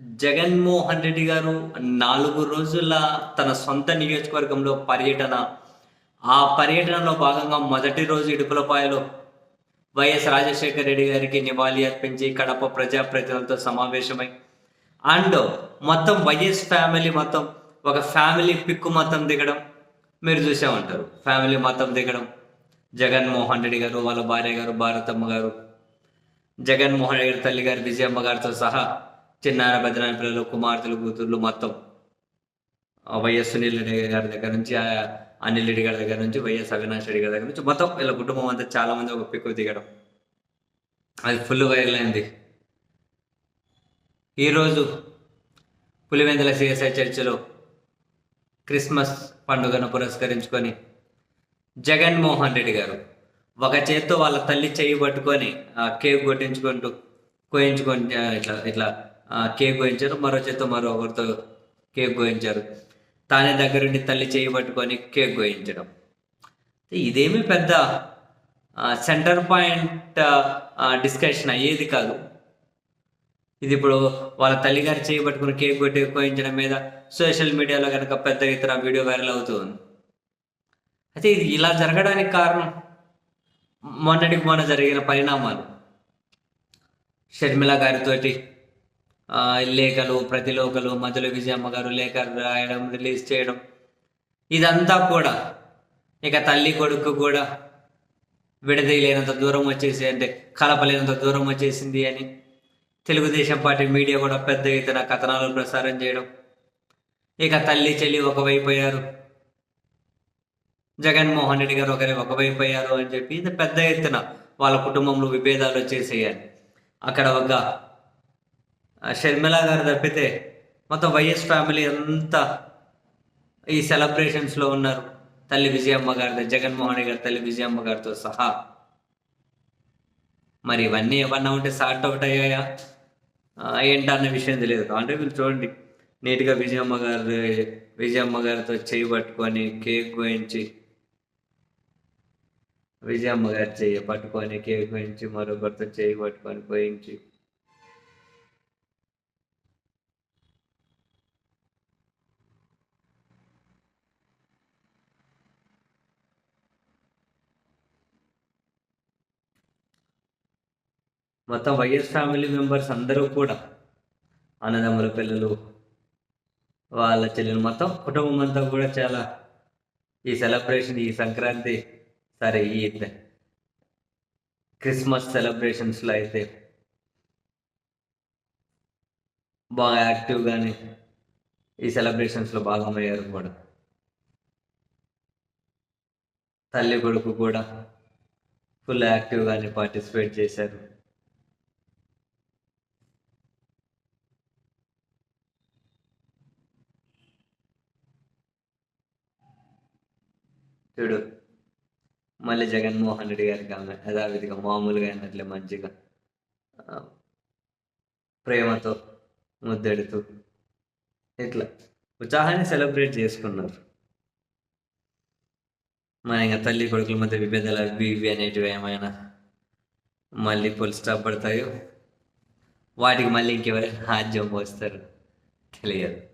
జగన్మోహన్ రెడ్డి గారు నాలుగు రోజుల తన సొంత నియోజకవర్గంలో పర్యటన. ఆ పర్యటనలో భాగంగా మొదటి రోజు ఇడుపులపాయలో వైఎస్ రాజశేఖర రెడ్డి గారికి నివాళి అర్పించి కడప ప్రజాప్రతినిధులతో సమావేశమై. అండ్ మొత్తం వైఎస్ ఫ్యామిలీ మొత్తం ఒక ఫ్యామిలీ పిక్కు మొత్తం దిగడం. మీరు చూసే ఉంటారు. ఫ్యామిలీ మొత్తం దిగడం. జగన్మోహన్ రెడ్డి గారు వాళ్ళ భార్య గారు భారతమ్మ గారు జగన్మోహన్ రెడ్డి గారి తల్లి గారు విజయమ్మ గారితో సహా చిన్నార భద్రాని పిల్లలు కుమార్తెలు కూతుర్లు మొత్తం. వైఎస్ సునీల్ రెడ్డి గారి దగ్గర నుంచి అనిల్ రెడ్డి గారి దగ్గర నుంచి వైఎస్ అవినాష్ రెడ్డి గారి దగ్గర నుంచి మొత్తం వీళ్ళ కుటుంబం అంతా చాలా మంది ఒక పిక్కు దిగడం. అది ఫుల్ వైరల్ అయింది. ఈరోజు పులివెందుల సిఎస్ఐ చర్చిలో క్రిస్మస్ పండుగను పురస్కరించుకొని జగన్మోహన్ రెడ్డి గారు ఒక చేత్తో వాళ్ళ తల్లి చేయి పట్టుకొని ఆ కేక్ కొట్టించుకుంటూ కోయించుకొని ఇట్లా ఇట్లా కేక్ కోయించారు మరో చేత్తో మరో ఒకరితో కేక్ కోయించారు తానే దగ్గరుండి తల్లి చేయి పట్టుకొని కేక్ కోయించడం ఇదేమి పెద్ద సెంటర్ పాయింట్ డిస్కషన్ అయ్యేది కాదు. ఇది ఇప్పుడు వాళ్ళ తల్లిగారు చేయి పట్టుకుని కేక్ కొట్టి కోయించడం మీద సోషల్ మీడియాలో కనుక పెద్ద ఎత్తున వీడియో వైరల్ అవుతుంది అయితే ఇది ఇలా జరగడానికి కారణం మొన్నటికి మొన్న జరిగిన పరిణామాలు. షర్మిల గారితోటి లేఖలు ప్రతిలోకలు మధ్యలో విజయమ్మ గారు లేఖ రాయడం రిలీజ్ చేయడం. ఇదంతా కూడా ఇక తల్లి కొడుకు కూడా విడదీయలేనంత దూరం వచ్చేసి అంటే కలపలేనంత దూరం వచ్చేసింది అని తెలుగుదేశం పార్టీ మీడియా కూడా పెద్ద ఎత్తున కథనాలు ప్రసారం చేయడం. ఇక తల్లి చెల్లి ఒకవైపు అయ్యారు జగన్మోహన్ రెడ్డి గారు ఒకరి ఒకవైపు అయ్యారు అని చెప్పి ఇది పెద్ద ఎత్తున వాళ్ళ కుటుంబంలో విభేదాలు వచ్చేసేయాలి. అక్కడ ఒక షర్మిల గారు తప్పితే మొత్తం వైఎస్ ఫ్యామిలీ అంతా ఈ సెలబ్రేషన్స్లో ఉన్నారు. తల్లి విజయమ్మ గారితో జగన్మోహన్ గారి తల్లి విజయమ్మ గారితో సహా. మరి ఇవన్నీ ఏమన్నా ఉంటే సార్ట్ అవుట్ అయ్యాయా? ఏంటన్న ఏంటా అన్న విషయం తెలియదు. అంటే వీళ్ళు చూడండి. నీట్గా విజయమ్మ గారు విజయమ్మ గారితో చేయి పట్టుకొని కేక్ కోయించి విజయమ్మ గారు చేయి పట్టుకొని కేక్ కోయించి మరొకరితో చేయి పట్టుకొని కోయించి మొత్తం వైఎస్ ఫ్యామిలీ మెంబర్స్ అందరూ కూడా అన్నదమ్ముల పిల్లలు వాళ్ళ చెల్లెలు మొత్తం కుటుంబం అంతా కూడా చాలా ఈ సెలబ్రేషన్ ఈ సంక్రాంతి సరే ఈ క్రిస్మస్ సెలబ్రేషన్స్లో అయితే బాగా యాక్టివ్గానే ఈ సెలబ్రేషన్స్లో భాగమయ్యారు కూడా. తల్లి కొడుకు కూడా ఫుల్ యాక్టివ్గానే పార్టిసిపేట్ చేశారు. చూడు. మళ్ళీ జగన్మోహన్ రెడ్డి గారికి ఆమె యథావిధిగా మామూలుగా అన్నట్లే మంచిగా ప్రేమతో ముద్దెడుతూ ఇట్లా ఉత్సాహాన్ని సెలబ్రేట్ చేసుకున్నారు. మన ఇంకా తల్లి కొడుకుల మధ్య విభేదాలు అవి ఇవి అనేటివి ఏమైనా మళ్ళీ పుల్ స్టాప్ పడతాయో? వాటికి మళ్ళీ ఇంకెవరైనా హాజ్యం పోస్తారు తెలియదు.